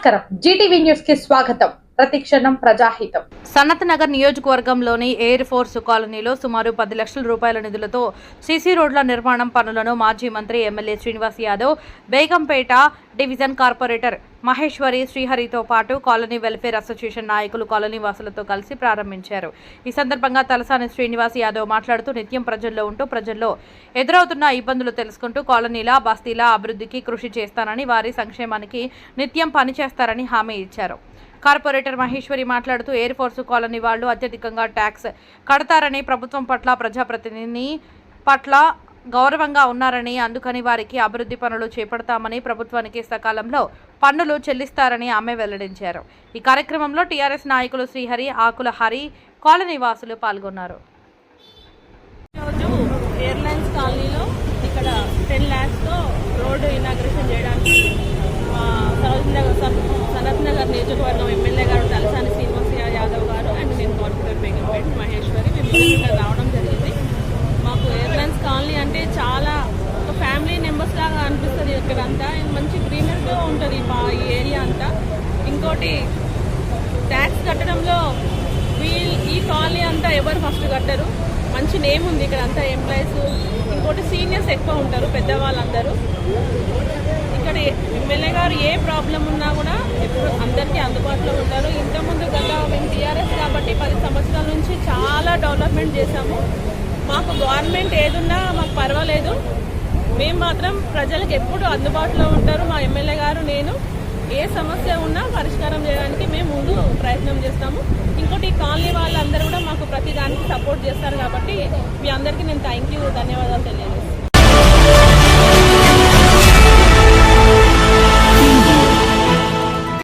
నమస్కారం Zee TV news కి స్వాగతం ప్రతిక్షణం ప్రజాహితం. సనత్ నగర్ నియోజకవర్గంలోని ఎయిర్ ఫోర్స్ కాలనీలో సుమారు పది లక్షల రూపాయల నిధులతో సీసీ రోడ్ల నిర్మాణం పనులను మాజీ మంత్రి MLA Srinivas Yadav Begumpet division corporator Maheshwari శ్రీహరితో పాటు కాలనీ వెల్ఫేర్ అసోసియేషన్ నాయకులు కాలనీ వాసులతో కలిసి ప్రారంభించారు. ఈ సందర్భంగా తలసాని శ్రీనివాస్ యాదవ్ మాట్లాడుతూ నిత్యం ప్రజల్లో ఉంటూ ప్రజల్లో ఎదురవుతున్న ఇబ్బందులు తెలుసుకుంటూ కాలనీల బస్తీల అభివృద్ధికి కృషి చేస్తానని వారి సంక్షేమానికి నిత్యం పనిచేస్తారని హామీ ఇచ్చారు. కార్పొరేటర్ మహేశ్వరి మాట్లాడుతూ ఎయిర్ ఫోర్స్ కాలనీ వాళ్ళు అత్యధికంగా ట్యాక్స్ కడతారని ప్రభుత్వం పట్ల ప్రజాప్రతినిధి పట్ల గౌరవంగా ఉన్నారని అందుకని వారికి అభివృద్ధి పనులు చేపడతామని ప్రభుత్వానికి సకాలంలో పన్నులు చెల్లిస్తారని ఆమె వెల్లడించారు. ఈ కార్యక్రమంలో టీఆర్ఎస్ నాయకులు శ్రీహరి ఆకుల హరి కాలనీ వాసులు పాల్గొన్నారు. ఎయిర్లైన్స్ కాలనీలో ఇక్కడ టెన్ ల్యాక్స్తో రోడ్డు ఇనాగ్రేషన్ చేయడానికి సరోజ్ నగర్ సనత్ నగర్ నియోజకవర్గం ఎమ్మెల్యే గారు తలసాని శ్రీనివాస యాదవ్ గారు అండ్ నేను కార్పొరేటర్ మహేశ్వరి మేము ఇక్కడ రావడం జరిగింది. మాకు ఎయిర్లైన్స్ కాలనీ అంటే చాలా ఒక ఫ్యామిలీ మెంబర్స్ లాగా అనిపిస్తుంది ఇక్కడంతా మంచి గ్రీనరీగా ఉంటుంది మా ఈ ఏరియా అంతా. ఇంకోటి ట్యాక్స్ కట్టడంలో వీల్ ఈ కాలనీ అంతా ఎవరు ఫస్ట్ కట్టరు. మంచి నేమ్ ఉంది ఇక్కడ అంతా ఎంప్లాయీస్ ఇంకోటి సీనియర్స్ ఎక్కువ ఉంటారు పెద్దవాళ్ళందరూ. ఇక్కడ ఎమ్మెల్యే గారు ఏ ప్రాబ్లం ఉన్నా కూడా ఎప్పుడు అందరికీ అందుబాటులో ఉంటారు. ఇంతకుముందు గత మేము టీఆర్ఎస్ కాబట్టి పది సంవత్సరాల నుంచి చాలా డెవలప్మెంట్ చేశాము. మాకు గవర్నమెంట్ ఏదున్నా మాకు పర్వాలేదు. మేము మాత్రం ప్రజలకు ఎప్పుడు అందుబాటులో ఉంటారు. మా ఎమ్మెల్యే గారు నేను ఏ సమస్య ఉన్నా పరిష్కారం చేయడానికి మేము ముందు ప్రయత్నం చేస్తాము. ఇంకోటి ఈ కాలనీ వాళ్ళందరూ కూడా మాకు ప్రతి దానికి సపోర్ట్ చేస్తారు కాబట్టి మీ అందరికీ నేను థ్యాంక్ యూ ధన్యవాదాలు తెలియదు